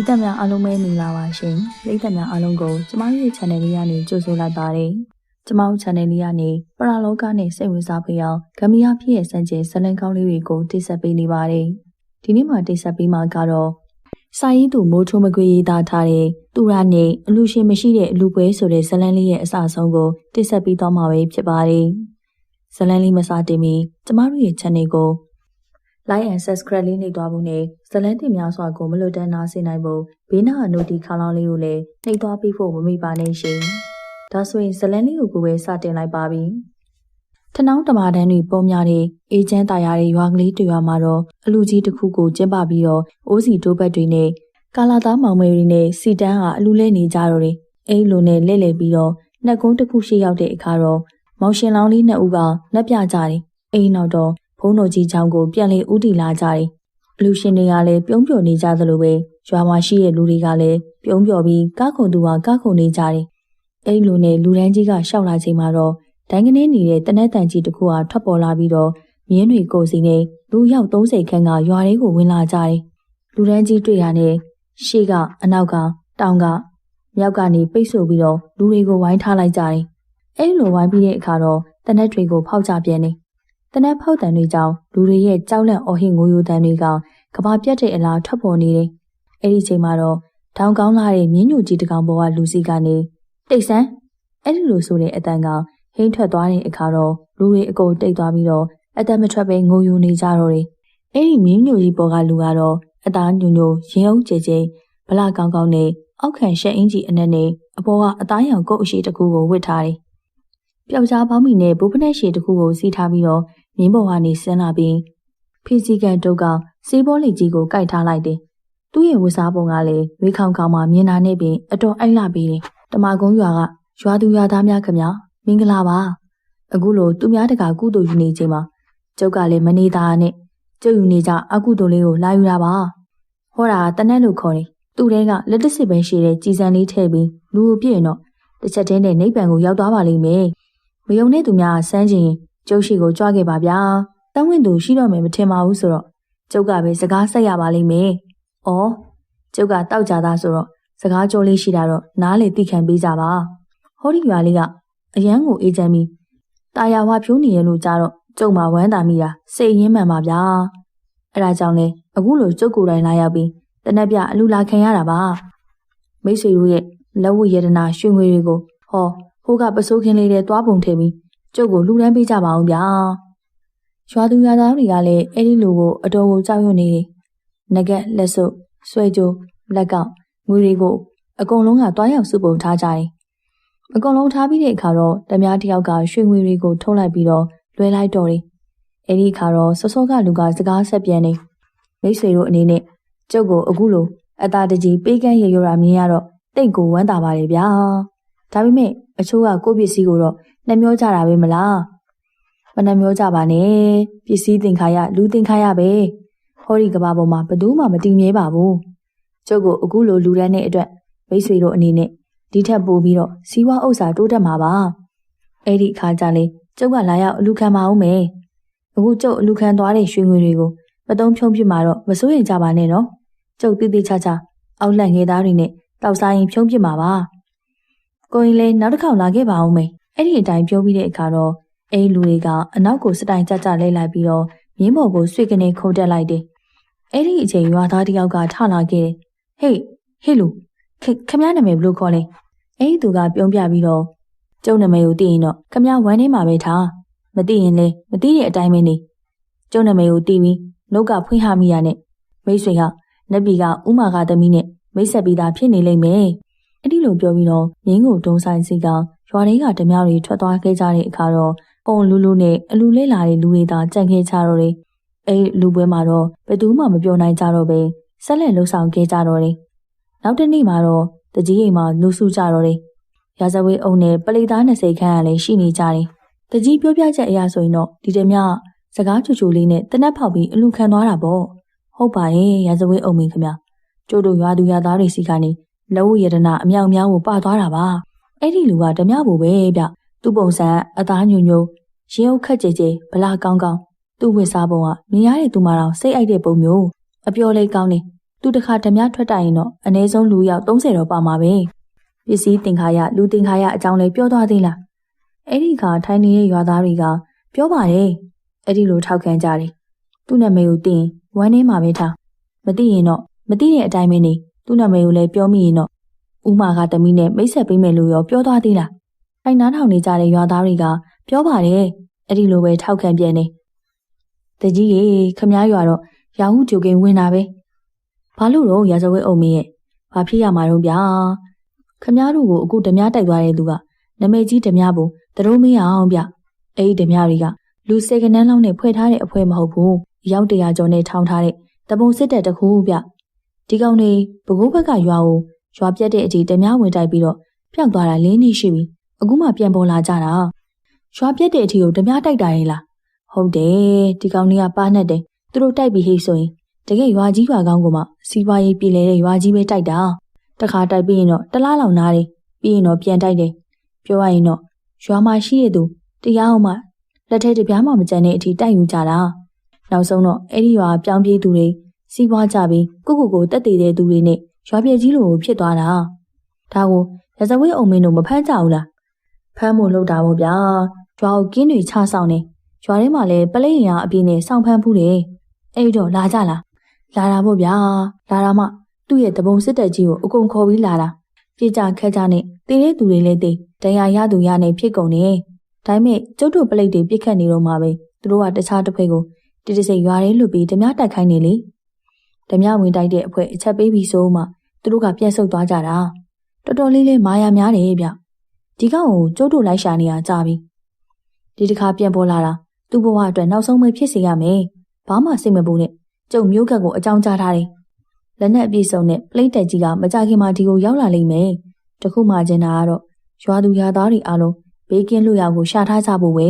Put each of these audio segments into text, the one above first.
ပြည်သက်များအားလုံးပဲမင်္ဂလာပါရှင်။ပြည်သက်များအားလုံးကိုကျမတို့ရဲ့ channel လေးကနေကြိုဆိုလိုက်ပါတယ်။ကျမတို့ channel လေးကနေပရာလောကနဲ့စိတ်ဝင်စားဖို့အောင်ဂမီယာဖြစ်ရဲ့စံကျင်ဇလန်ကောင်းလေးတွေကိုတိဆက်ပေးနေပါတယ်။ဒီနေ့မှာတိဆက်ပေးမှာကတော့စာရေးသူမိုးထုံးမကွေရေးသားထားတဲ့သူရနဲ့အလူရှင်မရှိတဲ့အလူပွဲဆိုတဲ့ဇလန်လေးရဲ့အစအဆုံးကိုတိဆက်ပေးသွားမှာပဲဖြစ်ပါတယ်။ဇလန်လေးမစားတင်မီကျမတို့ရဲ့ channel ကို like and subscribe လေးနှိပ်သွားဖို့နဲ့ဇလန်းတင်များစွာကိုမလွတ်တမ်းနားဆင်နိုင်ဖို့ဘေးနားအနိုတီခေါင်းလောင်းလေးကိုလည်းနှိပ်သွားပေးဖို့မမေ့ပါနဲ့ရှင်။ဒါဆိုရင်ဇလန်းလေးကိုကိုပဲစတင်လိုက်ပါပြီ။ထနောင်းတမာတန်းတွေပုံများတဲ့အေချမ်းတာယာတဲ့ရွာကလေးတရွာမှာတော့အလူကြီးတစ်ခုကိုကျင်းပပြီးတော့အိုးစီတိုးဘက်တွေနဲ့ကာလာသားမောင်မဲတွေနဲ့စီတန်းဟာအလူလဲနေကြတော့တယ်။အဲ့လိုနဲ့လဲ့လဲပြီးတော့နှက်ကုန်းတစ်ခုရှိရောက်တဲ့အခါတော့မောင်ရှင်လောင်းလေးနှစ်ဦးကလက်ပြကြတယ်။အိမ်နောက်တော့ ဘုံတော်ကြီးချောင်းကိုပြန်လည်ဥတီလာကြတယ်။လူရှင်တွေကလည်းပြုံးပျော်နေကြသလိုပဲရွာမှာရှိတဲ့လူတွေကလည်းပြုံးပျော်ပြီးကားခုန်သူဟာကားခုန်နေကြတယ်။အဲ့လိုနဲ့လူတန်းကြီးကရှောက်လာချိန်မှာတော့ဒိုင်းကနေနေတဲ့တနက်တန်ကြီးတစ်ခုဟာထွက်ပေါ်လာပြီးတော့မြင်းတွေကိုစီနဲ့လူရောက်30ခန်းကရွာတွေကိုဝင်လာကြတယ်။လူတန်းကြီးတွေ့ရတဲ့ရှေ့ကအနောက်ကတောင်ကမြောက်ကနေပိတ်ဆို့ပြီးတော့လူတွေကိုဝိုင်းထားလိုက်ကြတယ်။အဲ့လိုဝိုင်းပြီးတဲ့အခါတော့တနက်တွေကိုဖောက်ကြပြန်တယ် တနက်ဖောက်တံတွေကြောင့်လူတွေရဲ့ကြောက်လန့်အော်ဟစ်ငိုယိုတံတွေကကဘာပြတ်တဲ့အလားထွက်ပေါ်နေတယ်။အဲ့ဒီချိန်မှာတော့ထောင်ကောင်းလာတဲ့မြင်းညိုကြီးတကောင်ပေါ်ကလူစီကနေတိတ်ဆန်းအဲ့ဒီလိုဆိုတဲ့အတန်ကဟိန်းထွက်သွားတဲ့အခါတော့လူတွေအကုန်တိတ်သွားပြီးတော့အတန်မထွက်ပဲငိုယိုနေကြတော့တယ်။အဲ့ဒီမြင်းညိုကြီးပေါ်ကလူကတော့အသားညိုညိုရင်အုပ်ကြဲကြဲဗလာကောင်းကောင်းနဲ့အောက်ခံရှက်အင်းကြီးအနက်နဲ့အပေါ်ကအသားရောင်ကုတ်အရှိတစ်ခုကိုဝတ်ထားတယ်။ပျောက်ကြားပေါင်းမီနဲ့ဘိုးဖနက်ရှည်တစ်ခုကိုစီးထားပြီးတော့ မြင်းပေါ်ကနေဆင်းလာပြီးဖီစီကန်တုတ်ကစေးဘောလိကြီးကိုကိုက်ထားလိုက်တယ်။သူ့ရဲ့ဝစားပုံကလည်းဝေခေါင်ခေါင်မှမြင်တာနဲ့ပင်အတော်အိုက်လာပြီးတယ်။တမကုန်းရွာကရွာသူရွာသားများခင်ဗျာမင်္ဂလာပါ။အခုလိုသူများတကာကုသိုလ်ယူနေချိန်မှာကျုပ်ကလည်းမနေသားနဲ့ကျုပ်ယူနေကြအကုသိုလ်လေးကိုလာယူတာပါ။ဟောတာတနက်လို့ခေါ်တယ်။သူ့တဲကလက်တစစ်ပဲရှိတဲ့ကြည်စံလေးထည့်ပြီးလူကိုပြည့်ရင်တော့တစ်ချက်တည်းနဲ့နိဗ္ဗာန်ကိုရောက်သွားပါလိမ့်မယ်။မယုံတဲ့သူများဆန်းကျင် ကျုပ်ရှိကိုကြွားခဲ့ပါဗျာ။တောင်းဝင်သူရှိတော့မယ်မထင်ပါဘူးဆိုတော့ကျုပ်ကပဲစကားဆက်ရပါလိမ့်မယ်။အော်ကျုပ်ကတောက်ကြသားဆိုတော့စကားကြောလေးရှိတာတော့နားလေသိခံပေးကြပါ။ဟောဒီရွာလေးကအရန်ကိုအေးချမ်းပြီးတာယာဝဖြိုးနေရလို့ကြတော့ကျုပ်မှဝမ်းသာမိတာစိတ်ရင်းမှန်ပါဗျာ။အဲဒါကြောင့်လေအခုလိုကျုပ်ကိုယ်တိုင်လာရောက်ပြီးတနက်ပြအလူလာခံရတာပါ။မိတ်ဆွေတို့ရဲ့လက်ဝတ်ရတနာရွှေငွေတွေကိုဟောဟိုးကပစိုးခင်းလေးတွေတွားပုံထည့်ပြီး ကျုပ်ကိုလှူဒန်းပေးကြပါအောင်ဗျာ။ရွာသူရွာသားတွေကလည်းအဲ့ဒီလိုကိုအတော်ကိုကြောက်ရွံ့နေတယ်။ငကက်လက်စုပ်ဆွဲကြိုးလက်ကောက်ငွေတွေကိုအကုန်လုံးကတွားရောက်စုပုံထားကြတယ်။အကုန်လုံးထားပြီးတဲ့အခါတော့တမ ्या တယောက်ကရွှေငွေတွေကိုထုတ်လိုက်ပြီးတော့လွှဲလိုက်တော့တယ်။အဲ့ဒီအခါတော့စောစောကလူကစကားဆက်ပြန်နေမိတ်ဆွေတို့အနေနဲ့ကျုပ်ကိုအခုလိုအသာတကြီးပေးကမ်းရရတာမြင်ရတော့တိတ်ကိုဝမ်းသာပါတယ်ဗျာ။ဒါပေမဲ့အချို့ကကိုယ့်ပစ္စည်းကိုတော့ နှမျောကြတာပဲမလားမနှမျောကြပါနဲ့ပစ္စည်းသင်္ခါရလူသင်္ခါရပဲဟောဒီကဘာပေါ်မှာဘယ်သူမှမတည်မြဲပါဘူးကျုပ်ကိုအခုလိုလူရန်တဲ့အတွက်မိတ်ဆွေတို့အနေနဲ့ဒီထက်ပိုပြီးတော့စီးပွားဥစ္စာတိုးတက်မှာပါအဲ့ဒီအခါကျလေကျုပ်ကလာရောက်အလူခံပါဦးမယ်အခုကျုပ်အလူခံသွားတဲ့ရွှေငွေတွေကိုမတုံးဖြုံးပြမှာတော့မစိုးရင်ကြပါနဲ့နော်ကျုပ်တိတိချာချာအောက်လက်ငယ်သားတွေနဲ့တောက်စားရင်ဖြုံးပြမှာပါကိုရင်လည်းနောက်တစ်ခေါက်လာခဲ့ပါဦးမယ် အဲ့ဒီအတိုင်းပြောပြီးတဲ့အခါတော့အဲ့လူတွေကအနောက်ကိုစတိုင်ကြကြလဲလိုက်ပြီးတော့မြင်းပေါ်ကိုဆွေကနေခုန်တက်လိုက်တယ်။အဲ့ဒီအချိန်ရွာသားတယောက်ကထလာခဲ့တယ်။ဟေးဟေးလူခမရနာမည်ဘလို့ခေါ်လဲ။အဲ့ဒီသူကပြုံးပြပြီးတော့ကျုံနာမည်ကိုသိရင်တော့ခမရဝမ်းထဲမှာပဲထား။မသိရင်လေမသိတဲ့အတိုင်းပဲနေ။ကျုံနာမည်ကိုသိပြီးနှုတ်ကဖွင့်ဟမိရနဲ့မိတ်ဆွေကနက်ပီကဥမာကသမီးနဲ့မိတ်ဆက်ပြီးသားဖြစ်နေလိမ့်မယ်။ အဲ့ဒီလိုပြောပြီးတော့မြင်းကိုတုံးဆိုင်စီကရွာတွေကဓမြတွေထွက်သွားခဲ့ကြတဲ့အခါတော့ပုံလူလူနဲ့အလူလေးလာတဲ့လူတွေသာကြံ့ခဲ့ကြတော့တယ်။အဲလူပွဲမှာတော့ဘယ်သူမှမပြောနိုင်ကြတော့ပဲဆက်လက်လှုပ်ဆောင်ခဲ့ကြတော့တယ်။နောက်တစ်နေ့မှာတော့တကြီးအိမ်မှာလူစုကြတော့တယ်။ရာဇဝေးအုံနဲ့ပလိသား20ခန်းကလည်းရှိနေကြတယ်။တကြီးပြောပြချက်အရဆိုရင်တော့ဒီတမစကားချူချူလေးနဲ့တနက်ဖောက်ပြီးအလူခံသွားတာပေါ့။ဟုတ်ပါရဲ့ရာဇဝေးအုံမင်းခင်ဗျ။ကျို့တို့ရွာသူရွာသားတွေစီကနေ လက်ဝတ်ရတနာအမြောက်အများကိုပသွားတာပါ။အဲ့ဒီလူကဓမြဘူပဲဗျသူ့ပုံစံအသားညွညွရင်အုပ်ခက်ကြဲကြဲဗလာကောင်းကောင်းသူ့ဝစ်စားပုံကမြင်ရတဲ့သူမှတော့စိတ်အိုက်တဲ့ပုံမျိုးအပြော်လေးကောင်းနေသူတခါဓမြထွက်တိုင်ရင်တော့အနည်းဆုံးလူရောက်30တော့ပါမှာပဲပစ္စည်းတင်ခါရလူတင်ခါရအကြောင်းလေးပြောသွားသေးလားအဲ့ဒီကထိုင်းနေတဲ့ရွာသားတွေကပြောပါတယ်အဲ့ဒီလိုထောက်ခံကြတယ်သူ့နာမည်ကိုတင်ဝမ်းနေမှာပဲထားမသိရင်တော့မသိတဲ့အတိုင်းပဲနေ သူ့နာမည်ကိုလည်းပြောမိရင်တော့ဥမာကတမီးနဲ့မိတ်ဆက်ပေးမယ်လို့ရောပြောသွားသေးလားထိုင်းနားထောင်နေကြတဲ့ရွာသားတွေကပြောပါတယ်အဲ့ဒီလိုပဲထောက်ခံပြန်နေတကြီးရေခမားရွာတော့ရာဟုကြိုကင်းဝင်တာပဲဘာလို့တော့ရာဇဝဲအုံမင်းရဲ့ဘာဖြစ်ရမှာတော့ဗျာခမားတို့ကိုအခုဓမြတိုက်သွားတဲ့သူကနမိတ်ကြီးဓမြဘုံတရုံးမင်းအောင်ဗျအဲ့ဒီဓမြတွေကလူစေကနန်းလောက်နဲ့ဖွဲ့ထားတဲ့အဖွဲမဟုတ်ဘူးရောက်တရာကျော်နဲ့ထောင်ထားတဲ့တပုံစစ်တပ်တခုဗျ ဒီကောင်နေဘကိုးဘက်ကရွာကိုရွာပြက်တဲ့အထိဓမြဝင်တိုက်ပြီးတော့ပျောက်သွားတာလေးနှစ်ရှိပြီအခုမှပြန်ပေါ်လာကြတာရွာပြက်တဲ့အထိကိုဓမြတိုက်တာလေလားဟုတ်တယ်ဒီကောင်တွေကပါနဲ့တယ်သူတို့တိုက်ပြီးဟိဆိုရင်တကယ်ရွာကြီးရွာကောင်းကမှစီးပွားရေးပြည်လဲတဲ့ရွာကြီးပဲတိုက်တာတခါတိုက်ပြီးရင်တော့တလားလောင်နားတယ်ပြီးရင်တော့ပြန်တိုက်တယ်ပြောရရင်တော့ရွာမှာရှိတဲ့သူတရားအောင်မှလက်ထဲတပြားမှမကျန်တဲ့အထိတိုက်ယူကြတာနောက်ဆုံးတော့အဲ့ဒီရွာပြောင်းပြေးသူတွေ စီးပွားကြပြီးကိုကိုကိုတက်တည်တဲ့သူတွေနဲ့ရွာပြည့်ကြီးလိုဖြစ်သွားတာဒါကိုရဇဝေးအုံမင်းတို့မဖမ်းကြဘူးလားဖမ်းဖို့လုပ်တာပေါ့ဗျာရွာကိုကင်းတွေချဆောင်နေရွာထဲမှာလည်းပလိတ်ရအပြင်းနဲ့စောင့်ဖမ်းဖူးတယ်အဲ့တော့လာကြလားလာတာပေါ့ဗျာလာတာမှသူ့ရဲ့တပုံစစ်တပ်ကြီးကိုအကုန်ခေါ်ပြီးလာတာပြေကြခက်ကြနဲ့တည်တဲ့သူတွေလည်းတည်တရားရသူရနေဖြစ်ကုန်နေဒါပေမဲ့ကျုပ်တို့ပလိတ်တွေပြစ်ခတ်နေတော့မှပဲသူတို့ကတခြားတစ်ဖက်ကိုတိတိစိတ်ရွာထဲလွတ်ပြီးဓမြတိုက်ခိုင်းနေလေ ဓမြဝင်တိုက်တဲ့အဖွဲအချက်ပေးပြီးဆိုမှသူတို့ကပြန်ဆုတ်သွားကြတာတော်တော်လေးလေးမာယာများတယ်ဗျဒီကောင်ကိုကျုပ်တို့လိုက်ရှာနေရကြပြီဒီတစ်ခါပြန်ပေါ်လာတာသူ့ဘဝအတွက်နောက်ဆုံးပဲဖြစ်စေရမယ်ဘာမှစိတ်မပူနဲ့ကျုံမျိုးကတ်ကိုအကြောင်းကြားထားတယ်လက်နဲ့အပြည့်စုံနဲ့ပလိတ်တက်ကြီးကမကြခင်မှာဒီကိုရောက်လာလိမ့်မယ်တခုမှကျင်တာကတော့ရွာသူရွာသားတွေအားလုံးဘေးကင်းလို့ရကိုရှာထားကြဖို့ပဲ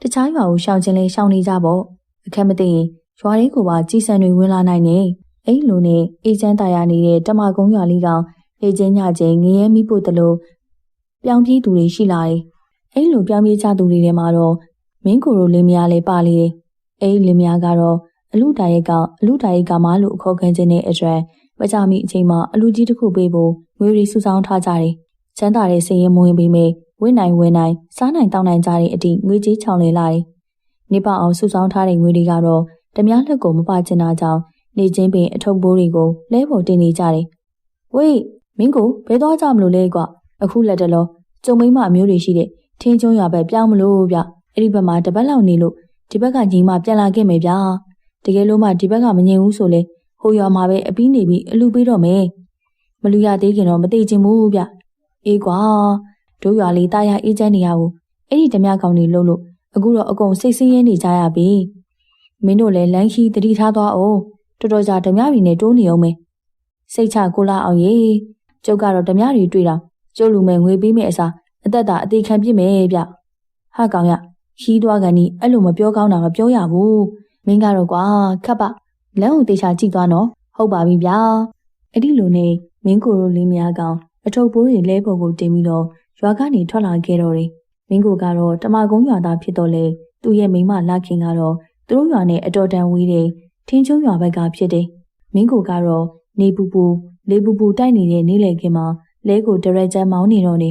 တခြားရွာကိုရှောင်ခြင်းလဲရှောင်နေကြပေါ့အခက်မသိရင်ရွာလေးကိုပါကြီးစံတွေဝင်လာနိုင်နေ အဲ့လိုနဲ့အေးချမ်းတာယာနေတဲ့တမကုန်းရွာလေးကောင်လေချင်းညချင်းငရဲမိဖို့တလို့ပြောင်းပြေးသူတွေရှိလာတယ်အဲ့လိုပြောင်းပြေးကြသူတွေထဲမှာတော့မင်းကိုရိုလင်းမယားလည်းပါလေတယ်အဲ့လင်းမယားကတော့အလူတာရဲ့ကောင်အလူတာရဲ့ကောင်မလို့အခေါ်ခံခြင်းနဲ့အတွက်မကြမီအချိန်မှာအလူကြီးတစ်ခုပေးဖို့ငွေရီစုဆောင်းထားကြတယ်ချမ်းသာတဲ့စည်ရင်မဝင်ပေမဲ့ဝင်းနိုင်ဝင်းနိုင်စားနိုင်တောင်းနိုင်ကြတဲ့အထိငွေကြီးချောင်လေလာတယ်နေပအောင်စုဆောင်းထားတဲ့ငွေတွေကတော့ဓမြလက်ကိုမပါချင်တာကြောင့် နေချင်းပင်အထုပ်ဘိုးတွေကိုလဲပေါ်တင်နေကြတယ်။ဝေးမင်းကိုဘယ်သွားကြမလို့လဲကွာအခုလက်တလောကျုံမိမအမျိုးတွေရှိတဲ့ထင်းကျွန်းရွာဘက်ပြောင်းမလို့ဗျအဲ့ဒီဘက်မှာတပတ်လောက်နေလို့ဒီဘက်ကညီမပြန်လာခဲ့မယ်ဗျာတကယ်လို့မှဒီဘက်ကမငြိမ်ဘူးဆိုလေဟိုရွာမှာပဲအပီးနေပြီးအလူပေးတော့မယ်မလူရသေးခင်တော့မသိချင်ဘူးဗျအေးကွာတို့ရွာလေးတာယာအေးချမ်းနေရဘူးအဲ့ဒီဓမြကောင်တွေလှုပ်လို့အခုတော့အကုန်စိတ်ဆင်းရဲနေကြရပြီမင်းတို့လည်းလမ်းခီးတတိထားသွားအောင် တော်တော်ကြာဓမြတွေနဲ့တိုးနေအောင်မယ်စိတ်ချကိုလာအောင်ရေကျုပ်ကတော့ဓမြတွေတွေ့တာကျုပ်လူမဲ့ငွေပေးမဲ့အစားအသက်တာအသေးခံပြစ်မယ်ဗျဟာကောင်ရခီးသွားကန်ဒီအဲ့လိုမပြောကောင်းတာမပြောရဘူးမင်းကတော့ကွာခပ်ပါလမ်းကိုတေချာကြည့်သွားနော်ဟုတ်ပါပြီဗျာအဲ့ဒီလိုနဲ့မင်းကိုရိုလေးမယားကောင်အထုပ်ပိုးတွေလဲပေါ်ကိုတင်ပြီးတော့ရွာကနေထွက်လာခဲ့တော့တယ်မင်းကိုကတော့တမကုန်းရွာသားဖြစ်တော့လေသူ့ရဲ့မိမလာခင်ကတော့သူတို့ရွာနဲ့အတော်တန်ဝေးတဲ့ ထင်းချုံရွာဘက်ကဖြစ်တယ်မင်းကိုကတော့နေပူပူလေပူပူတိုက်နေတဲ့နေလေခင်မှာလဲကိုဒရက်ကျန်မောင်းနေတော့နေ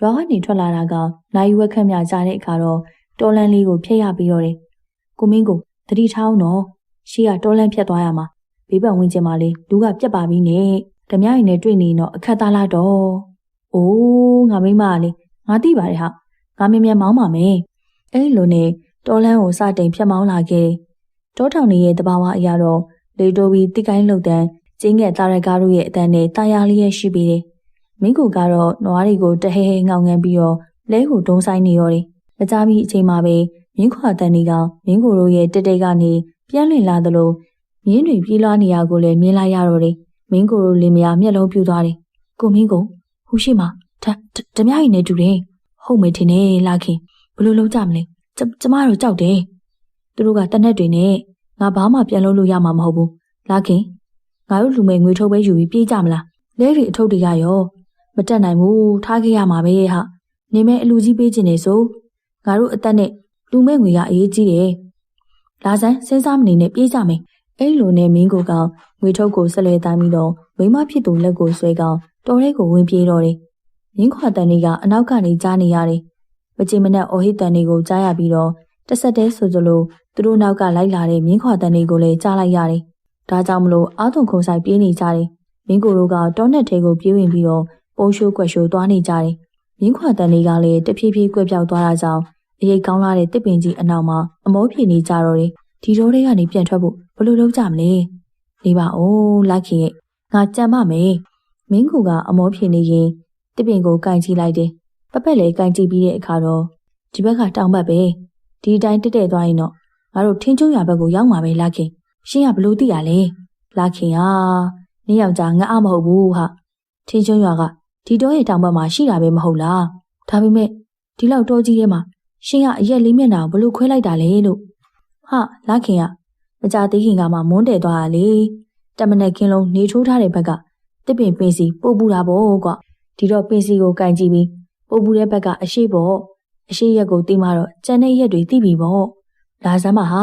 ရွာကနေထွက်လာတာကနိုင်ဝက်ခန့်မြကြတဲ့အခါတော့တော်လန်လေးကိုဖျက်ရပြီးတော့တယ်ကိုမင်းကိုတတိထောင်းတော့ရှေ့ကတော်လန်ဖြတ်သွားရမှာဘေးပတ်ဝန်းကျင်မှာလေလူကပြက်ပါပြီနဲ့ဓမြရင်နဲ့တွေ့နေတော့အခက်သားလာတော့အိုးငါမိမလေငါသိပါတယ်ဟာငါမင်းမြမောင်းပါမယ်အဲ့လိုနဲ့တော်လန်းကိုစတင်ဖြတ်မောင်းလာခဲ့ တောထောင်နေရဲ့တဘာဝအရာတော့လေတိုပြီးတိကိုင်းလှုပ်တန်းကျင်းငယ်တာရကားတို့ရဲ့အတန်းနဲ့တာယာလေးရဲ့ရှိပြီးတယ်မင်းကိုကတော့နွားတွေကိုတဟဲဟဲငောင်ငန်းပြီးတော့လဲကိုဒုံဆိုင်နေရောတယ်မကြမီအချိန်မှာပဲမြင်းခွာတန်ဒီကမင်းကိုတို့ရဲ့တက်တက်ကနေပြန်လည်လာသလိုမြင်းတွေပြေးလွှားနေရကိုလည်းမြင်လိုက်ရတော့တယ်မင်းကိုတို့လင်မယားမျက်လုံးပြူသွားတယ်ကိုမင်းကိုဟူရှိမှာဓဓမြရင်နဲ့တူတယ်ဟုတ်မယ်ထင်တယ်လာခင်ဘလို့လုံးကြမလဲကျကျမတို့ကြောက်တယ် သူတို့ကတနက်တွေနဲ့ငါဘာမှပြန်လို့လို့ရမှာမဟုတ်ဘူးလာခင်ငါတို့လူမဲ့ငွေထုတ်ပဲယူပြီးပြေးကြမလားလဲတွေအထုပ်တွေကရောမတက်နိုင်ဘူးထားခဲ့ရမှာပဲဟာနေမဲ့အလူကြီးပေးခြင်းနေဆိုငါတို့အသက်နဲ့လူမဲ့ငွေကအရေးကြီးတယ်လာစမ်းစဉ်းစားမနေနဲ့ပြေးကြမယ်အဲ့လိုနဲ့မင်းကိုကောင်ငွေထုတ်ကိုဆက်လက်တိုင်းပြီးတော့မိမဖြစ်သူလက်ကိုဆွဲကောင်တော်ရဲကိုဝင်ပြေးတော့တယ်။မြင်းခွာတန်တွေကအနောက်ကနေကြားနေရတယ်။မကြင်မနက်အော်ဟစ်တန်တွေကိုကြားရပြီးတော့တဆက်တည်းဆိုကြလို့ သူတို့နောက်ကလိုက်လာတဲ့မြင်းခွာတန်တွေကိုလည်းကြားလိုက်ရတယ်။ဒါကြောင့်မလို့အာထုံခုံဆိုင်ပြေးနေကြတယ်။မင်းကိုတို့ကတောနက်ထဲကိုပြေးဝင်ပြီးတော့ပုံရှိုးကွက်ရှိုးသွားနေကြတယ်။မြင်းခွာတန်တွေကလည်းတဖြည်းဖြည်းကွက်ပြောက်သွားတာကြောင့်အရေးကောင်းလာတဲ့တစ်ပင်ကြီးအနောက်မှာအမောပြေနေကြတော့တယ်။ဒီတော့တွေကနေပြန်ထွက်ဖို့ဘယ်လိုလုပ်ကြမလဲ။နေပါဦးလိုက်ခင်ရဲ့ငါကြံပါမယ်။မင်းကူကအမောပြေနေရင်တစ်ပင်ကိုကင်ကြည့်လိုက်တယ်။ပပက်လည်းကင်ကြည့်ပြီးတဲ့အခါတော့ဒီဘက်ကတောင်ဘက်ပဲ။ဒီအတိုင်းတက်တက်သွားရင်တော့ ငါတို့ထင်းချုံရဘက်ကိုရောက်မှာပဲလာခင်။ရှင်းကဘလို့သိရလဲ။လာခင်ဟာနေယောက်ျားငါအမဟုတ်ဘူးဟာ။ထင်းချုံရကဒီတော့ရဲ့တောင်ဘက်မှာရှိတာပဲမဟုတ်လား။ဒါပေမဲ့ဒီလောက်တော့ကြီးထဲမှာရှင်ကအရက်လေးမျက်နှာကိုဘလို့ခွဲလိုက်တာလဲလို့ဟာလာခင်ကမကြသေးခင်ကမှမွန်းတယ်သွားတာလေတမနက်ခင်းလုံးနေထိုးထားတဲ့ဘက်ကတစ်ပင်ပင်စီပို့ပူတာပေါ့ကွာဒီတော့ပင်စီကိုကင်ကြည့်ပြီးပို့ပူတဲ့ဘက်ကအရှိပေါ့အရှိရက်ကိုတီးမှတော့ကြံတဲ့ရက်တွေတီးပြီပေါ့ လာစမ်းမဟာ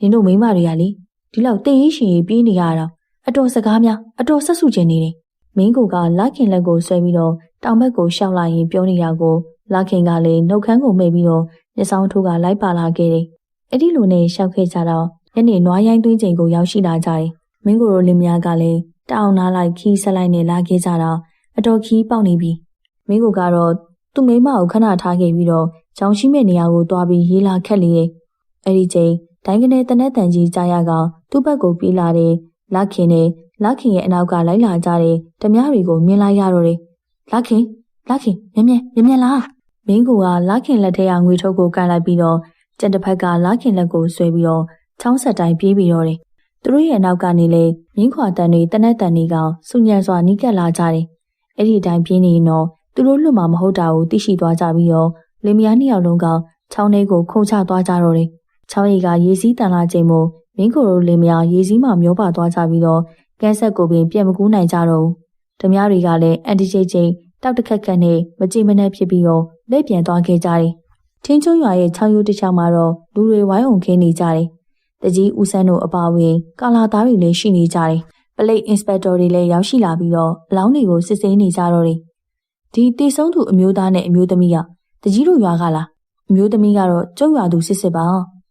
နင်တို့မိမတွေကလေဒီလောက်တည်ရရှင်ရေးပြေးနေရတာအတော်စကားများအတော်ဆက်စုချင်နေတယ်မင်းကိုကလာခင်လက်ကိုဆွဲပြီးတော့တောင်ဘက်ကိုရှောက်လိုက်ရင်ပြောနေတာကိုလာခင်ကလည်းနှုတ်ခမ်းကိုမိတ်ပြီးတော့မျက်စောင်းထိုးကလိုက်ပါလာခဲ့တယ်။အဲ့ဒီလိုနဲ့ရှောက်ခဲ့ကြတော့ညနေနွားရိုင်းသွင်းချိန်ကိုရောက်ရှိလာကြတယ်။မင်းကိုရိုလင်မယားကလည်းတောင်နာလိုက်ခီးဆက်လိုက်နဲ့လာခဲ့ကြတော့အတော်ခီးပေါက်နေပြီ။မင်းကိုကတော့သူ့မိမကိုခဏထားခဲ့ပြီးတော့ကြောင်ရှိမဲ့နေရာကိုတွားပြီးရေးလာခက်လေတယ်။ အဲ့ဒီချိန်ဒိုင်းကနေတနက်တန်ကြီးကြားရကောင်သူ့ဘက်ကိုပြေးလာတဲ့လခင်နဲ့လခင်ရဲ့အနောက်ကလိုက်လာကြတဲ့ဓမြတွေကိုမြင်လိုက်ရတော့တယ်။လခင်လခင်မြင်မြင်မြင်မြင်လားမင်းကူကလာခင်လက်ထဲကငွေထုတ်ကိုကန်လိုက်ပြီးတော့ကျန်တစ်ဖက်ကလာခင်လက်ကိုဆွဲပြီးတော့ချောင်းဆက်တိုင်းပြေးပြီးတော့တယ်။သူတို့ရဲ့နောက်ကနေလေမြင်းခွာတန်တွေတနက်တန်တွေကစုညံစွာနီးကပ်လာကြတယ်။အဲ့ဒီအတိုင်းပြေးနေရင်တော့သူတို့လွတ်မှာမဟုတ်တာကိုသိရှိသွားကြပြီးတော့လင်မယားနှစ်ယောက်လုံးကချောင်းထဲကိုခုန်ချသွားကြတော့တယ်။ ချောင်းရီကရေစည်းတန်လာချိန်မို့မင်းကိုတို့လင်မယားရေစည်းမှမျောပါသွားကြပြီးတော့ကန်းဆက်ကိုပင်ပြန်မကူးနိုင်ကြတော့ဘူး။ဓမြတွေကလည်းအန်တီချိတ်ချင်းတောက်တခက်ခက်နဲ့မကြည်မနှက်ဖြစ်ပြီးတော့လက်ပြန်သွားခဲ့ကြတယ်။ထင်းချုံရွာရဲ့ချောင်းရိုးတစ်ချောင်းမှာတော့လူတွေဝိုင်းအောင်ခင်းနေကြတယ်။တကြီးဦးဆန်းတို့အပါဝင်ကာလာသားတွေလည်းရှိနေကြတယ်။ပလိတ်အင်စပက်တော်တွေလည်းရောက်ရှိလာပြီးတော့အလောင်းတွေကိုစစ်ဆေးနေကြတော့တယ်။ဒီတေဆုံးသူအမျိုးသားနဲ့အမျိုးသမီးကတကြီးတို့ရွာကလားအမျိုးသမီးကတော့ကျုပ်ရွာသူစစ်စစ်ပါ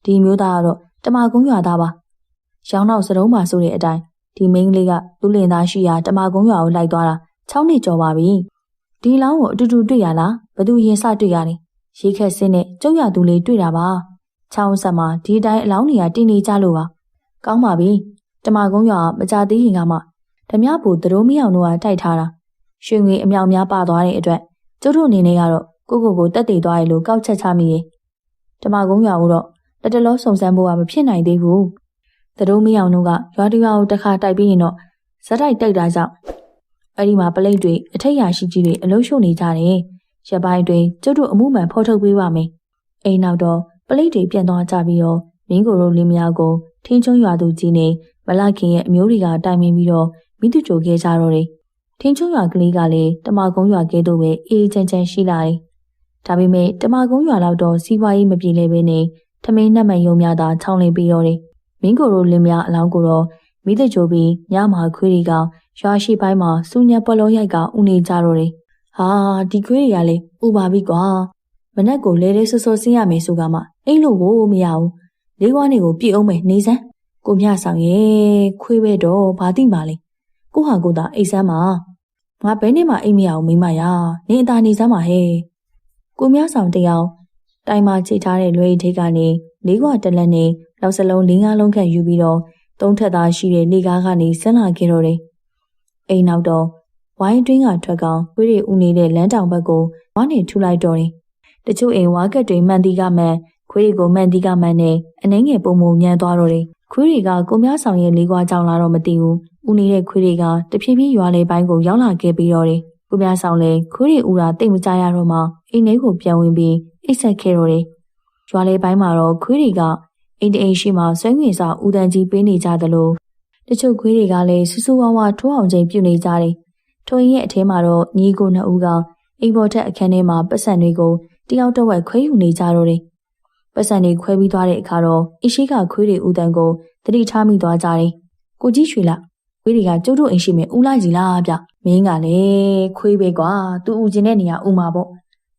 ဒီအမျိုးသားကတော့တမကုန်းရွာသားပါ။ရောင်းနောက်စတုံးပါဆိုတဲ့အတိုင်းဒီမိန်းကလေးကသူ့လင်သားရှိရာတမကုန်းရွာကိုလိုက်သွားတာ6နှစ်ကျော်ပါပြီ။ဒီလောင်းကိုအတူတူတွေ့ရလားဘသူရင်စတွေ့ရလဲရေခက်စင်းနဲ့ကျုပ်ရသူလေးတွေ့တာပါချောင်းဆက်မှာဒီတိုင်းအလောင်းနေရတင်းနေကြလို့ပါကောင်းပါပြီတမကုန်းရွာမကြသေးခင်ကမှဓမြဘူသတို့မီအောင်တို့ကတိုက်ထားတာရွှေငွေအမြောက်များပါသွားတဲ့အတွက်ကျုပ်တို့အနေနဲ့ကတော့ကိုကိုကိုတက်တည်သွားရလို့ကောက်ချက်ချမိရဲ့တမကုန်းရွာကိုတော့ တတလောစုံစမ်းဖို့ကမဖြစ်နိုင်သေးဘူးသတို့မီအောင်တို့ကရွာတရွာကိုတစ်ခါတိုက်ပြီးရင်တော့ဇက်တိုက်တိုက်တာကြောင့်အဲ့ဒီမှာပလိတ်တွေအထက်ရာရှိကြီးတွေအလုံးရှုံနေကြတယ်။ရပိုင်းတွင်ကျုပ်တို့အမှုမှန်ဖော်ထုတ်ပေးပါမယ်။အိမ်နောက်တော့ပလိတ်တွေပြန်သွားကြပြီးတော့မင်းကိုတို့လင်းမယားကိုထင်းချုံရွာသူကြီးနဲ့မလခင်ရဲ့အမျိုးတွေကတိုင်ပင်ပြီးတော့မိသူကြိုခဲ့ကြတော့တယ်။ထင်းချုံရွာကလေးကလည်းတမကုန်းရွာကဲတော့ပဲအေးချမ်းချမ်းရှိလာတယ်။ဒါပေမဲ့တမကုန်းရွာလောက်တော့စီးပွားရေးမပြေလည်ဘဲနဲ့ ထမင်းနှက်မှန်ယုံများသာချောင်းလင်းပြီးတော့တယ်။မင်းကိုတို့လင်းမယားအလောင်းကိုတော့မိသူကြိုပြီးညမှာခွေးတွေကရွာရှိပိုင်းမှာစူညက်ပွက်လုံးရိုက်ကဥနေကြတော့တယ်။ဟာဒီခွေးတွေကလည်းဥပါပြီကွာ။မနက်ကိုလဲလဲဆော့ဆော့ဆင်းရမယ်ဆိုကမှအိမ်လို့ကိုမရဘူး။လေးခွားနေကိုပြည့်အောင်မယ်နေစမ်း။ကိုမြဆောင်ရဲ့ခွေးပဲတော့ဘာတိမှလဲ။ကိုဟာကိုသာအိတ်ဆမ်းမှာငါဘဲနဲ့မှအိမ်မရအောင်မိမရ။နင်းအသာနေစမ်းပါဟဲ့။ကိုမြဆောင်တယောက် တိုင်မှာချိတ်ထားတဲ့လွယ်ထိတ်ကနေလေးခွာတလက်နဲ့လောက်စလုံးလေးငါးလုံးခန့်ယူပြီးတော့သုံးထက်သားရှိတဲ့လေကားကနေဆင်းလာခဲ့တော့တယ်။အိမ်နောက်တော့ဝိုင်းတွင်းကထွက်ကောင်ခွေးတွေဥနေတဲ့လမ်းတောင်ဘက်ကိုဝါးနေထူလိုက်တော့တယ်။တချို့အိမ်ဝါကက်တွေမှန်တီကမှန်ခွေးတွေကိုမှန်တီကမှန်နဲ့အနှင်းငယ်ပုံပုံညံသွားတော့တယ်။ခွေးတွေကကိုများဆောင်ရဲ့လေးကွာကြောင်လာတော့မသိဘူး။ဥနေတဲ့ခွေးတွေကတဖြည်းဖြည်းရွာလေပိုင်းကိုရောက်လာခဲ့ပြီးတော့တယ်။ကိုများဆောင်လည်းခွေးတွေဥတာတိတ်မကြရတော့မှ အိမ်ထဲကိုပြန်ဝင်ပြီးအိတ်ဆက်ခဲ့တော့တယ်။ရွာလေပိုင်းမှာတော့ခွေးတွေကအိမ်တအိမ်ရှိမှဆွဲငွေစာဦးတန်းကြီးပေးနေကြသလိုတချို့ခွေးတွေကလည်းစူးစူးဝါးဝါထိုးအောင်ချိန်ပြုတ်နေကြတယ်။ထိုရင်ရဲ့အထဲမှာတော့ညီကိုနှစ်ဦးကအိမ်ပေါ်ထက်အခန်းထဲမှာပတ်စံတွေကိုတယောက်တော့ဝက်ခွဲယူနေကြတော့တယ်။ပတ်စံတွေခွဲပြီးသွားတဲ့အခါတော့အရှိကခွေးတွေဦးတန်းကိုတတိထားမိသွားကြတယ်ကိုကြီးရွှေလာခွေးတွေကကျုပ်တို့အိမ်ရှိမယ်ဦးလိုက်ကြီးလားဗျမင်းကလည်းခွေးပဲကွာသူဦးကျင်တဲ့နေရာဦးမှာပေါ့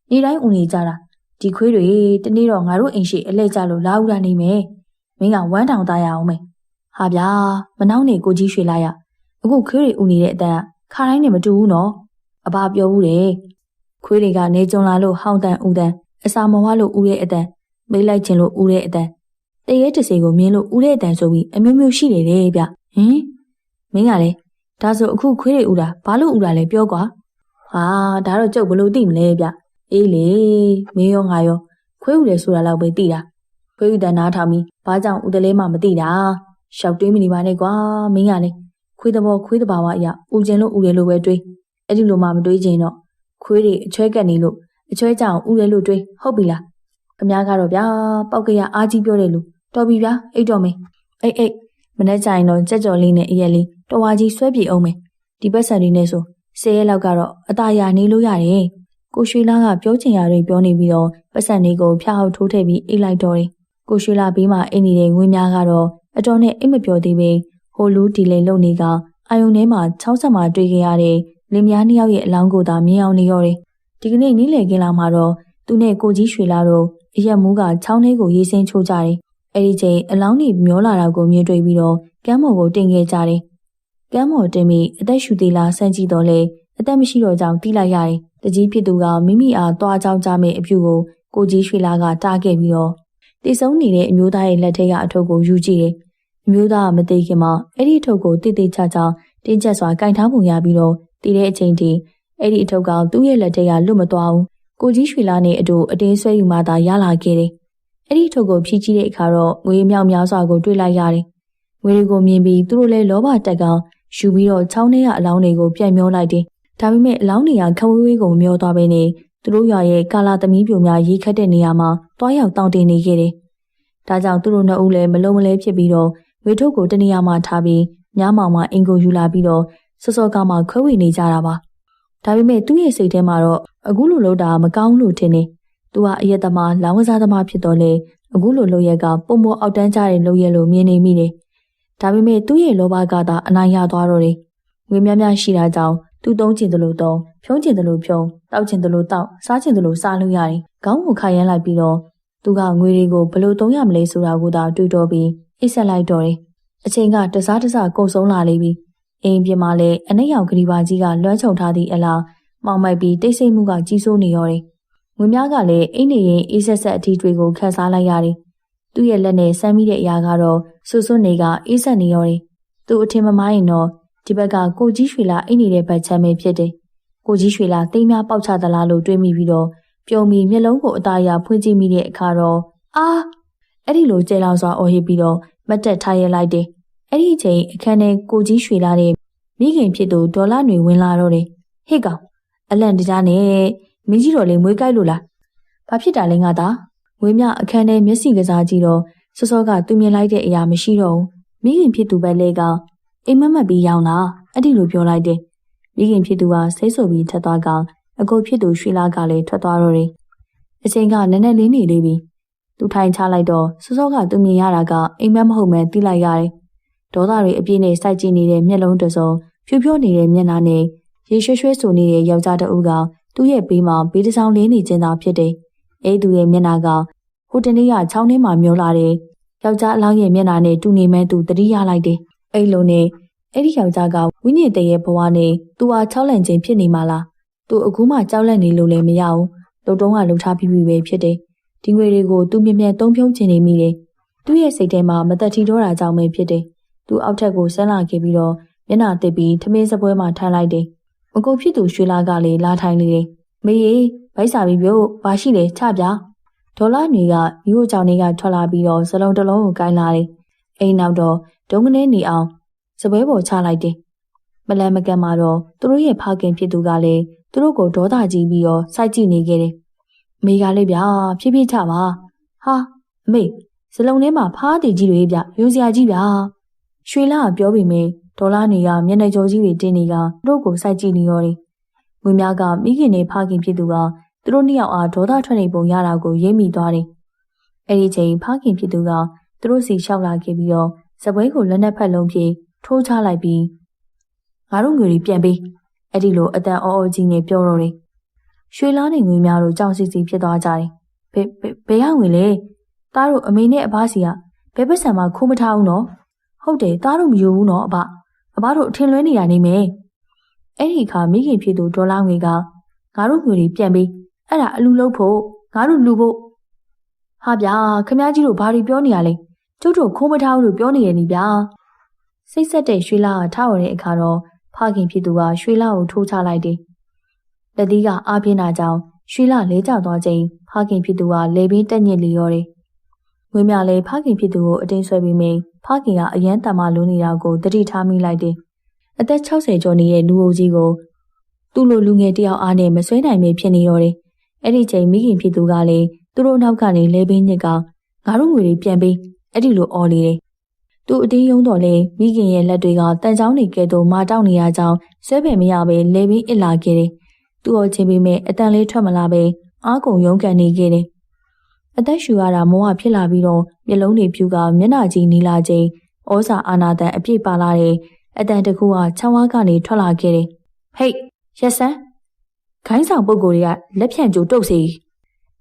နေတိုင်းဦးနေကြတာဒီခွေးတွေတနေ့တော့ငါတို့အိမ်ရှိအလဲကြလို့လာဦးတာနေမယ်မင်းကဝမ်းတောင်သားရအောင်မယ်ဟာဗျာမနှောင်းနေကိုကြီးရွှေလာရအခုခွေးတွေဦးနေတဲ့အတန်းခါတိုင်းနဲ့မတူဘူးနော်အဘပြောဘူးတယ်ခွေးတွေကနေကြုံလာလို့ဟောင်းတန်ဦးတန်အစာမဝါလို့ဦးတဲ့အတန်းမေးလိုက်ခြင်းလို့ဦးတဲ့အတန်းတရေတစေကိုမြင်လို့ဦးတဲ့အတန်းဆိုပြီးအမျိုးမျိုးရှိနေတယ်ဗျဟင်မင်းကလည်းဒါဆိုအခုခွေးတွေဦးတာဘာလို့ဦးတာလဲပြောကွာဟာဒါတော့ကျုပ်ဘလို့သိမလဲဗျ အေးလေမင်းရောငါရောခွေးဦးတယ်ဆိုတာတော့ပဲသိတာခွေးဦးတန်နားထောင်ပြီးဘာကြောင့်ဦးတလဲမှမသိတာရှောက်တွေးမနေပါနဲ့ကွာမင်းကလည်းခွေးတဘောခွေးတဘာဝအရာဦးကျင်လို့ဦးတယ်လို့ပဲတွေးအဲ့ဒီလိုမှမတွေးချင်တော့ခွေးတွေအချွဲကက်နေလို့အချွဲကြောင်ဦးတယ်လို့တွေးဟုတ်ပြီလားခမားကတော့ဗျာပောက်ကရအားကြီးပြောတယ်လို့တော်ပြီဗျာအိတ်တော်မင်းအိတ်အိတ်မနေ့ကျရင်တော့ကြက်ကြော်လေးနဲ့အရက်လေးတော်ဝါကြီးဆွဲပြေအောင်မယ်ဒီပတ်စံတွေနဲ့ဆိုဆယ်ရက်လောက်ကတော့အตาရနေလို့ရတယ် ကိုရွှေလာကပြောချင်ရတွေပြောနေပြီးတော့ပတ်စံတွေကိုဖျောက်ထိုးထည့်ပြီးအိတ်လိုက်တော့တယ်ကိုရွှေလာဘေးမှာအိတ်နေတဲ့ငွေများကတော့အတော်နဲ့အိတ်မပြောသေးပဲဟိုလူဒီလိန်လုံနေကအာယုန်ထဲမှာ60မှာတွေ့ခဲ့ရတဲ့လင်မယားနှစ်ယောက်ရဲ့အလောင်းကိုသာမြင်အောင်နေရောတယ်ဒီကနေ့နေ့လည်ခင်းလာမှာတော့သူနဲ့ကိုကြီးရွှေလာတို့အရက်မူးကချောင်းထဲကိုရေးစင်းချိုးကြတယ်အဲ့ဒီချိန်အလောင်းတွေမျောလာတာကိုမြင်တွေ့ပြီးတော့ကမ်းမော်ကိုတင်ခဲ့ကြတယ်ကမ်းမော်တင်ပြီးအသက်ရှူသေးလားစမ်းကြည့်တော့လေ အသက်မရှိတော့ကြောင်တီးလိုက်ရတယ်တကြီးဖြစ်သူကမိမိအားသွားကြောင်းကြမဲ့အဖြူကိုကိုကြီးရွှေလာကတားခဲ့ပြီးတော့တိတ်ဆုံးနေတဲ့အမျိုးသားရဲ့လက်ထက်ကအထုပ်ကိုယူကြည့်တယ်အမျိုးသားကမသိခင်မှာအဲ့ဒီအထုပ်ကိုတိတ်တိတ်ချချတင်းကျပ်စွာကင်ထားပုံရပြီးတော့တည်တဲ့အချိန်ထိအဲ့ဒီအထုပ်ကသူ့ရဲ့လက်ထက်ကလွတ်မသွားဘူးကိုကြီးရွှေလာနဲ့အတူအတင်းဆွဲယူမှသာရလာခဲ့တယ်အဲ့ဒီထုပ်ကိုဖြီးကြည့်တဲ့အခါတော့ငွေမြောက်များစွာကိုတွေ့လိုက်ရတယ်ငွေတွေကိုမြင်ပြီးသူတို့လည်းလောဘတက်ကောင်ယူပြီးတော့ချောင်းထဲကအလောင်းတွေကိုပြန်မျောလိုက်တယ် ဒါပေမဲ့အလောင်းတွေကခဝေးဝေးကိုမျောသွားပဲနေသူတို့ရွာရဲ့ကာလာသမီးပြိုများရေးခတ်တဲ့နေရာမှာတွားရောက်တောင်းတင်နေခဲ့တယ်ဒါကြောင့်သူတို့နှစ်ဦးလည်းမလုံးမလဲဖြစ်ပြီးတော့ငွေထုတ်ကိုတနေရာမှာထားပြီးညမောင်မှအင်ကိုယူလာပြီးတော့စောစောကမှခွဲဝေနေကြတာပါဒါပေမဲ့သူ့ရဲ့စိတ်ထဲမှာတော့အခုလိုလုပ်တာမကောင်းလို့ထင်နေသူဟာအယက်သမားလောင်းကစားသမားဖြစ်တော့လေအခုလိုလုပ်ရက်ကပုံမအောက်တန်းကြတဲ့လုပ်ရလို့မြင်နေမိတယ်ဒါပေမဲ့သူ့ရဲ့လောဘကသာအနိုင်ရသွားတော့တယ်ငွေများများရှိတာကြောင့် သူသုံးချင်တယ်လို့သုံးဖြုံးချင်တယ်လို့ဖြုံးတောက်ချင်တယ်လို့တောက်စားချင်တယ်လို့စားလို့ရတယ်ခေါင်းကိုခါရမ်းလိုက်ပြီးတော့သူကငွေတွေကိုဘယ်လိုသုံးရမလဲဆိုတာကိုသာတွေးတောပြီးအိတ်ဆက်လိုက်တော့တယ်အချိန်ကတစားတစားကုံဆုံးလာလိမ့်ပြီအိမ်ပြင်မှာလည်းအနှိတ်ရောင်ဂရီပါကြီးကလွှမ်းချုံထားသည့်အလားမောင်မိုက်ပြီးတိတ်ဆိတ်မှုကကြီးစိုးနေရောတယ်ငွေများကလည်းအိမ်နေရင်အေးဆက်ဆက်အထီးတွေကိုခန်းစားလိုက်ရတယ်သူ့ရဲ့လက်နဲ့ဆမ်းမိတဲ့အရာကတော့ဆူဆွနေကအေးဆက်နေရောတယ်သူအထင်မမှားရင်တော့ ဒီဘက်ကကိုကြီးရွှေလာအိမ်နေတဲ့ဘက်ချမ်းပဲဖြစ်တယ်ကိုကြီးရွှေလာတိမ်များပေါက်ချသလားလို့တွေးမိပြီးတော့ပြုံပြီးမျက်လုံးကိုအသားရဖွင့်ကြည့်မိတဲ့အခါတော့အာအဲ့ဒီလိုကြဲလောင်စွာအော်ဟစ်ပြီးတော့မတ်တက်ထားရလိုက်တယ်အဲ့ဒီအချိန်အခန်းထဲကိုကြီးရွှေလာတဲ့မိခင်ဖြစ်သူဒေါ်လာတွေဝင်လာတော့တယ်ဟေ့ကောင်အလန့်တကြားနဲ့မင်းကြီးတော်လေးမွေးကြိုက်လို့လားဘာဖြစ်တာလဲငါသားငွေမြအခန်းထဲမျက်စိကစားကြည့်တော့စောစောကသူမြင်လိုက်တဲ့အရာမရှိတော့ဘူးမိခင်ဖြစ်သူပဲလေက အိမ်မက်မက်ပြီးရောင်းတာအဲ့ဒီလိုပြောလိုက်တယ်မိခင်ဖြစ်သူကစိတ်ဆိုပြီးထက်သွားကောင်အကိုဖြစ်သူရွှေလာကလည်းထွက်သွားတော့တယ်အချိန်ကနည်းနည်းလေးနေလေးပြီးသူထိုင်ချလိုက်တော့စောစောကသူမြင်ရတာကအိမ်မက်မဟုတ်မှန်းသိလိုက်ရတယ်ဒေါသတွေအပြည့်နဲ့စိုက်ကြည့်နေတဲ့မျက်လုံးတစ်စုံဖြူဖြိုးနေတဲ့မျက်နှာနဲ့ရေရွှဲရွှဲဆူနေတဲ့ယောက်ျားတအုပ်ကသူ့ရဲ့ဘေးမှာဘေးတစ်ဆောင်လေးနေခြင်းသာဖြစ်တယ်။အဲသူရဲ့မျက်နှာကဟိုတနေ့ကချောင်းထဲမှာမျောလာတဲ့ယောက်ျားအလောင်းရဲ့မျက်နှာနဲ့တူနေမဲ့သူတတိရလိုက်တယ်။ အဲ့လိုနဲ့အဲ့ဒီယောက်ျားကဝိညာဉ်တရဲ့ဘဝနဲ့သူဟာချောက်လန့်ခြင်းဖြစ်နေမှာလားသူအခုမှကြောက်လန့်နေလို့လည်းမရဘူးလုံတုံးကလှုပ်ထားပြီးပြီပဲဖြစ်တယ်ဒီငွေတွေကိုသူမြင်မြန်သုံးဖြုံးချင်နေမိတယ်သူ့ရဲ့စိတ်ထဲမှာမသက်ထီတော့တာကြောင့်ပဲဖြစ်တယ်သူအောက်ထက်ကိုဆန်းလာခဲ့ပြီးတော့မျက်နှာတစ်ပြီးထမင်းစပွဲမှာထားလိုက်တယ်မကုတ်ဖြစ်သူရွှေလာကလည်းလာထိုင်နေတယ်မေးရေဗိုက်စာပြီးပြောဘာရှိလဲချပြဒေါ်လာနွေကမြို့ကြောင်တွေကထွက်လာပြီးတော့စလုံးတစ်လုံးကိုကိုင်းလာတယ်အိမ်နောက်တော့ ဒုံကနေနေအောင်စပွဲပေါ်ချလိုက်တယ်မလန်မကန်မှာတော့သူတို့ရဲ့ဖခင်ဖြစ်သူကလည်းသူတို့ကိုဒေါသကြီးပြီးတော့စိုက်ကြည့်နေခဲ့တယ်မေကလေးဗျာဖြည်းဖြည်းချပါဟာအမေစလုံးထဲမှာဖားတည်ကြီးတွေဗျယုံစရာကြီးဗျာရွှေလာကပြောပြီးမေဒေါ်လာနေကမျက်နှာကြောကြီးတွေတင်းနေကသူတို့ကိုစိုက်ကြည့်နေရောတယ်ငွေများကမိခင်နဲ့ဖခင်ဖြစ်သူကသူတို့နှစ်ယောက်အားဒေါသထွက်နေပုံရတာကိုရိပ်မိသွားတယ်။အဲဒီချိန်ဖခင်ဖြစ်သူကသူတို့စီလျှောက်လာခဲ့ပြီးတော့ ဇပွဲကိုလက်နက်ဖက်လုံးဖြင့်ထိုးချလိုက်ပြီးငါတို့ငွေတွေပြန်ပေးအဲ့ဒီလိုအတန်အော်အော်ကြီးနဲ့ပြောတော့တယ်ရွှေလားနေငွေများတို့ကြောင်စီစီဖြစ်သွားကြတယ်ဘယ်ဘယ်ရငွေလဲသားတို့အမေနဲ့အဘစီကဘယ်ပတ်စံမှခိုးမထားဘူးနော်ဟုတ်တယ်သားတို့မယူဘူးနော်အဘအဘတို့အထင်လွဲနေတာနေမယ်အဲ့ဒီအခါမိခင်ဖြစ်သူဒေါ်လာငွေကငါတို့ငွေတွေပြန်ပေးအဲ့ဒါအလူလုပ်ဖို့ငါတို့လူဖို့ဟာဗျာခမကြီးတို့ဘာတွေပြောနေရလဲ ကျုပ်တို့ခိုးမထားဘူးလို့ပြောနေရနေဗျာစိတ်ဆက်တဲ့ရွှေလာကထားရတဲ့အခါတော့ဖခင်ဖြစ်သူကရွှေလာကိုထိုးချလိုက်တယ်လက်သီးကအားပြင်းတာကြောင့်ရွှေလာလဲကျသွားချိန်ဖခင်ဖြစ်သူကလေပင်တက်ညစ်လျော်တယ်ငွေမြလည်းဖခင်ဖြစ်သူကိုအတင်းဆွဲပြီးမိဖခင်ကအရန်တမလုံးနေတာကိုတတိထားမိလိုက်တယ်အသက်60ကျော်နေတဲ့လူအိုကြီးကိုသူ့လိုလူငယ်တယောက်အားနဲ့မဆွဲနိုင်ပဲဖြစ်နေတော့တယ်အဲ့ဒီချိန်မိခင်ဖြစ်သူကလည်းသူတို့နောက်ကနေလဲပင်းညစ်ကငါတို့ငွေတွေပြန်ပေး အဲ့ဒီလိုအော်လေတယ်သူအတင်းယုံတော်လဲမိခင်ရဲ့လက်တွေကတန်ချောင်းတွေကဲ့သို့မာတောက်နေရကြောင်းဆွဲပယ်မရပဲလဲပင်းအစ်လာခဲ့တယ်သူ့ော်ချင်းပေးမဲ့အတန်လေးထွက်မလာပဲအားကုန်ရုန်းကန်နေခဲ့တယ်အသက်ရှူရတာမောဟဖြစ်လာပြီးတော့မျက်လုံးတွေပြူကမျက်နှာကြီးနီလာချိန်ဩစာအာနာတန်အပြည့်ပါလာတဲ့အတန်တကူကချောင်းဝါးကနေထွက်လာခဲ့တယ်ဟိတ်ရက်စမ်းခိုင်းဆောင်ပုဂ္ဂိုလ်တွေကလက်ဖြန့်ကြိုတုတ်စီ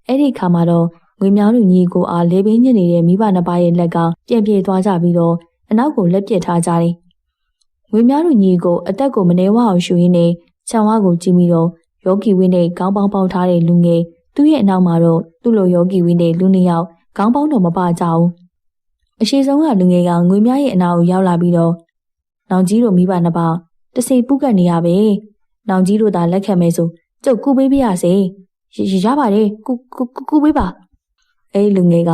အဲ့ဒီခါမှာတော့ ငွေမြောင်းလူညီကိုအားလေပင်းညစ်နေတဲ့မိဘနှစ်ပါးရဲ့လက်ကပြန်ပြေသွားကြပြီးတော့အနောက်ကိုလက်ပစ်ထားကြတယ်။ငွေမြောင်းလူညီကိုအသက်ကိုမနေဝအောင်ရှူရင်းနဲ့ခြံဝါကိုကြည့်ပြီးတော့ယောဂီဝင်းနဲ့ခေါင်းပေါင်းပေါက်ထားတဲ့လူငယ်သူ့ရဲ့အနောက်မှာတော့သူ့လိုယောဂီဝင်းနဲ့လူနှစ်ယောက်ခေါင်းပေါင်းတော့မပါကြဘူး။အရှိဆုံးကလူငယ်ကငွေမြရဲ့အနောက်ကိုရောက်လာပြီးတော့နောင်ကြီးတို့မိဘနှစ်ပါးတစိပုကတ်နေရပဲ။နောင်ကြီးတို့သာလက်ခံမဲဆိုကျုပ်ကူပေးပြရစေ။ရပါတယ်ကူကူကူပေးပါ။ အဲဒီလူငယ်က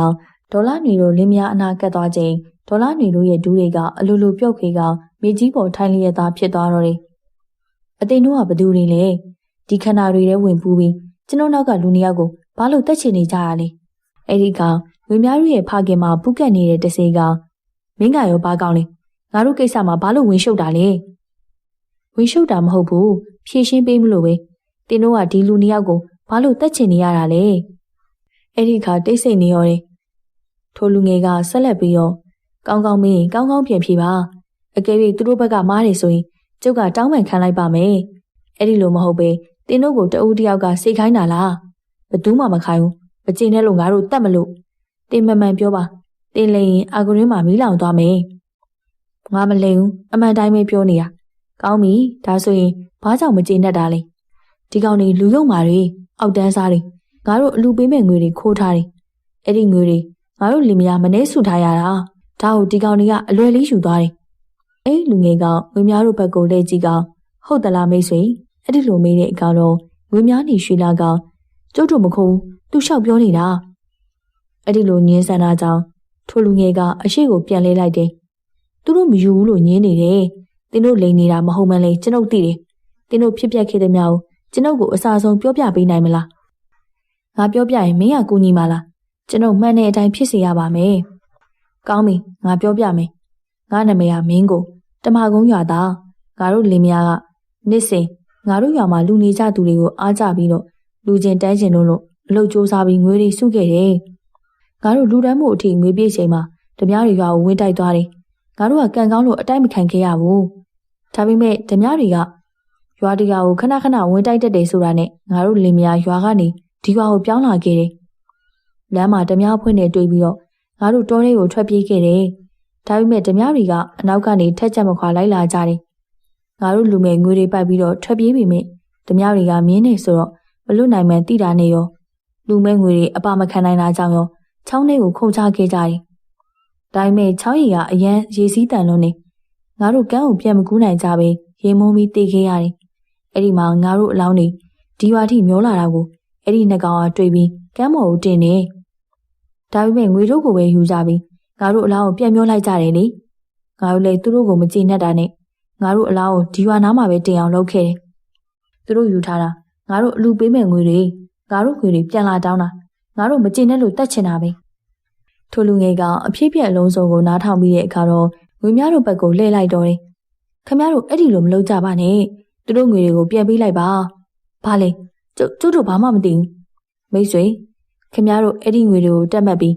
ဒေါ်လာနေတို့လင်းများအနာကတ်သွားချိန်ဒေါ်လာနေတို့ရဲ့ဒူးတွေကအလိုလိုပြုတ်ခေကမြေကြီးပေါ်ထိုင်လျက်သားဖြစ်သွားတော့တယ်။အသိတို့ကဘသူတွေလဲဒီခန္ဓာတွေထဲဝင်ပူးပြီးကျွန်တော်နောက်ကလူနှစ်ယောက်ကိုဘာလို့တက်ချင်နေကြရလဲ။အဲဒီကဝင်းများရဲ့ဖခင်မှာပုကတ်နေတဲ့တစေကမင်းကရောဘာကောင်းလဲ။ငါတို့ကိစ္စမှာဘာလို့ဝင်ရှုပ်တာလဲ။ဝင်ရှုပ်တာမဟုတ်ဘူး။ဖြည့်ရှင်းပေးမလို့ပဲ။တင်းတို့ကဒီလူနှစ်ယောက်ကိုဘာလို့တက်ချင်နေရတာလဲ။ အဲဒီခါတိတ်ဆိတ်နေရောတယ်။ထိုလူငယ်ကဆက်လက်ပြီးတော့ကောင်းကောင်းမင်းကောင်းကောင်းပြန်ဖြေပါအကယ်၍သူတို့ဘက်ကမားတယ်ဆိုရင်ကျုပ်ကတောင်းပန်ခံလိုက်ပါမယ်အဲ့ဒီလိုမဟုတ်ပဲတင်းတို့ကိုတအူးတယောက်ကစိတ်ခိုင်းတာလားဘသူမှမခိုင်းဘူးမကျင်တဲ့လို့ငါတို့တတ်မလို့တင်းမမှန်ပြောပါတင်းလိန်ရင်အာဂရင်းမှာမီးလောင်သွားမယ်ငါမလိန်ဘူးအမှန်တိုင်းပဲပြောနေတာကောင်းပြီဒါဆိုရင်ဘာကြောင့်မကျင်တတ်တာလဲဒီကောင်တွေလူယုံမာတွေအောက်တန်းစားတွေ ငါတို့အလူပေးမဲ့ငွေတွေခိုးထားတယ်အဲ့ဒီငွေတွေငါတို့လင်မယားမနှဲဆူထားရတာဒါကိုဒီကောင်တွေကအလွယ်လေးယူသွားတယ်။အဲ့လူငယ်ကငွေများတို့ဘက်ကိုလှည့်ကြည့်ကဟုတ်သလားမိတ်ဆွေအဲ့ဒီလိုမေးတဲ့အကောင်တော့ငွေများနေရွှေလာကကျုပ်တို့မခုံသူလျှောက်ပြောနေတာအဲ့ဒီလိုညင်းဆန်တာကြောင့်ထိုလူငယ်ကအရှိကိုပြန်လဲလိုက်တယ်။သူတို့မယူဘူးလို့ညင်းနေတယ်။တင်းတို့လိန်နေတာမဟုတ်မှန်းလေကျွန်ုပ်သိတယ်။တင်းတို့ဖြစ်ပျက်ခဲ့တဲ့မြောက်ကျွန်ုပ်ကိုအစားဆုံးပြောပြပေးနိုင်မလား။ ငါပြောပြရင်မင်းကကူညီမလား။ကျွန်ုပ်မှန်တဲ့အတိုင်းဖြစ်စေရပါမယ်။ကောင်းပြီငါပြောပြမယ်ငါနာမည်ကမင်းကိုတမကုန်းရွာသားငါတို့လင်မယားကနေ့စဉ်ငါတို့ရွာမှာလူနေကြသူတွေကိုအားကြပြီးတော့လူချင်းတန်းချင်းလို့အလုပ်စူးစမ်းပြီးငွေတွေစုခဲ့တယ်ငါတို့လူတန်းမှုအထိငွေပြည့်ချိန်မှာဓမြတွေရွာကိုဝင်တိုက်သွားတယ်ငါတို့ကကံကောင်းလို့အတိုက်မခံခဲ့ရဘူးဒါပေမဲ့ဓမြတွေကရွာတရာကိုခဏခဏဝင်တိုက်တတ်တယ်ဆိုတာနဲ့ငါတို့လင်မယားရွာကနေ ဒီရွာကိုပြောင်းလာခဲ့တယ်လမ်းမှာဓမြဖွင့်နေတွေ့ပြီးတော့ငါတို့တောထဲကိုထွက်ပြေးခဲ့တယ်။ဒါပေမဲ့ဓမြတွေကအနောက်ကနေထက်ချက်မခွာလိုက်လာကြတယ်။ငါတို့လူငယ်ငွေတွေပိုက်ပြီးတော့ထွက်ပြေးပြီမဲ့ဓမြတွေကမြင်းနေဆိုတော့မလွတ်နိုင်မှန်းသိတာနဲ့ရောလူမဲငွေတွေအပါမခံနိုင်တာကြောင့်ရောချောင်းထဲကိုခုန်ချခဲ့ကြတယ်။ဒါပေမဲ့ချောင်းရီကအရန်ရေစည်းတန်လုံးနေငါတို့ကန်းကိုပြန်မကူးနိုင်ကြပဲရေမုံပြီးတေးခဲ့ရတယ်။အဲ့ဒီမှာငါတို့အလောင်းတွေဒီဝါထိမျောလာတာကို အဲ့ဒီနှစ်ကောင်ကတွေ့ပြီးကမ်းပေါ်ကိုတင်နေဒါပေမဲ့ငွေတို့ကိုပဲယူကြပြီးငါတို့အလားကိုပြန်ပြောလိုက်ကြတယ်လေငါတို့လည်းသူတို့ကိုမကြည်နဲ့တာနဲ့ငါတို့အလားကိုဒီရွာနားမှာပဲတင်အောင်လုပ်ခဲ့တယ်သူတို့ယူထားတာငါတို့အလူပေးမဲ့ငွေတွေငါတို့ငွေတွေပြန်လာတောင်းတာငါတို့မကြည်နဲ့လို့တတ်ချင်တာပဲထိုလူငယ်ကအဖြစ်ပြက်အလုံးစုံကိုနားထောင်ပြီးတဲ့အခါတော့ငွေများတို့ဘက်ကိုလှည့်လိုက်တော့တယ်ခမရတို့အဲ့ဒီလိုမလုပ်ကြပါနဲ့သူတို့ငွေတွေကိုပြန်ပေးလိုက်ပါဘာလဲ ကျုပ်ကျုပ်တို့ဘာမှမသိဘူးမိတ်ဆွေခင်ဗျားတို့အဲ့ဒီငွေတွေကိုတက်မှတ်ပြီး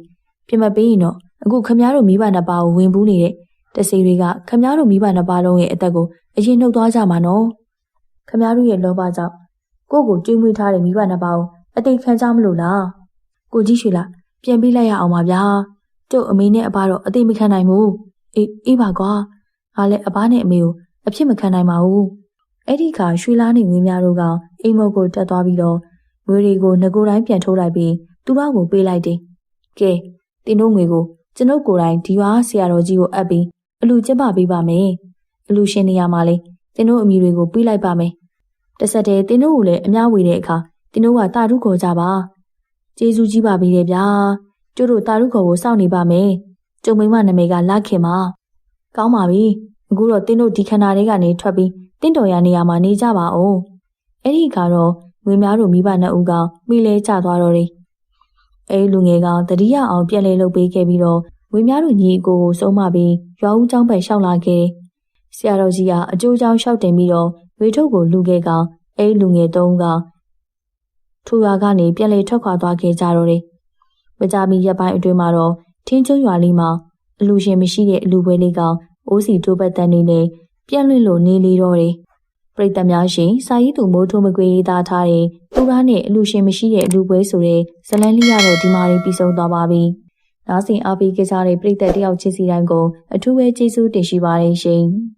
ပြင်မပေးရင်တော့အခုခင်ဗျားတို့မိဘနှစ်ပါးကိုဝင်ပူးနေတဲ့တတစီတွေကခမည်းတော်မိဘနှစ်ပါးလုံးရဲ့အသက်ကိုအရင်နှုတ်သွားကြမှာနော်ခမည်းတော်ရဲ့လောဘကြောင့်ကိုယ့်ကိုကျွေးမွေးထားတဲ့မိဘနှစ်ပါးကိုအသိခံကြမလို့လားကိုကြီးရွှေလားပြန်ပြီးလိုက်ရအောင်ပါဗျာကျုပ်အမေနဲ့အဘတော့အသိမခံနိုင်ဘူးအေးအေးပါကွာငါလည်းအဘနဲ့အမေကိုအဖြစ်မခံနိုင်ပါဘူး အဲ့ဒီခါရွှေလားနေဝင်းများတို့ကအိမ်မုတ်ကိုတက်သွားပြီးတော့ငွေတွေကိုငကိုတိုင်းပြန်ထိုးလိုက်ပြီးသူတို့ကိုပေးလိုက်တယ်ကဲတင်တို့ငွေကိုကျွန်ုပ်ကိုယ်တိုင်ဒီဝါဆရာတော်ကြီးကိုအပ်ပြီးအလူကျက်ပပေးပါမယ်အလူရှင်နေရာမှာလေတင်တို့အမိတွေကိုပေးလိုက်ပါမယ်တစ်ဆက်တည်းတင်တို့ကိုလည်းအများဝေတဲ့အခါတင်တို့ကတာထုခေါ်ကြပါကျေးဇူးကြီးပါပြီလေဗျာကျတို့တာထုခေါ်ကိုစောင့်နေပါမယ်ကျုံမိမနာမည်ကလာခင်ပါကောင်းပါပြီအခုတော့တင်တို့ဒီခန္ဓာလေးကနေထွက်ပြီး တင့်တော်ရနေရာမှာနေကြပါဦးအဲ့ဒီကတော့ငွေများတို့မိဘနှစ်ဦးကမိလဲကျသွားတော့တယ်အဲ့ဒီလူငယ်ကတတိယအောင်ပြန်လဲလုပ်ပေးခဲ့ပြီးတော့ငွေများတို့ညီအကိုကိုစုံမပြီးရွာဦးကျောင်းပဲလျှောက်လာခဲ့တယ်ဆရာတော်ကြီးကအကျိုးကြောင့်လျှောက်တင်ပြီးတော့ဝေထုတ်ကိုလူခဲ့ကောင်အဲ့ဒီလူငယ်သုံးဦးကထူရွာကနေပြန်လဲထွက်ခွာသွားခဲ့ကြတော့တယ်မကြမီရက်ပိုင်းအတွင်းမှာတော့ထင်းကျွန်းရွာလေးမှာအလူရှင်မရှိတဲ့အလူပွဲလေးကောင်အိုးစီတိုးပတ်တန်းနေနဲ့ ပြန့်လွင့်လို့နေလေတော့တယ်ပရိသတ်များရှင်စာရေးသူမိုးထိုးမကွေရေးသားထားတဲ့သူကားနဲ့အလူရှင်မရှိတဲ့အလူပွဲဆိုတဲ့ဇလန်းလေးရတော့ဒီမာရီပြီးဆုံးသွားပါပြီ။နားဆင်အားပေးကြတဲ့ပရိသတ်တယောက်ချင်းစီတိုင်းကိုအထူးပဲကျေးဇူးတင်ရှိပါတယ်ရှင်။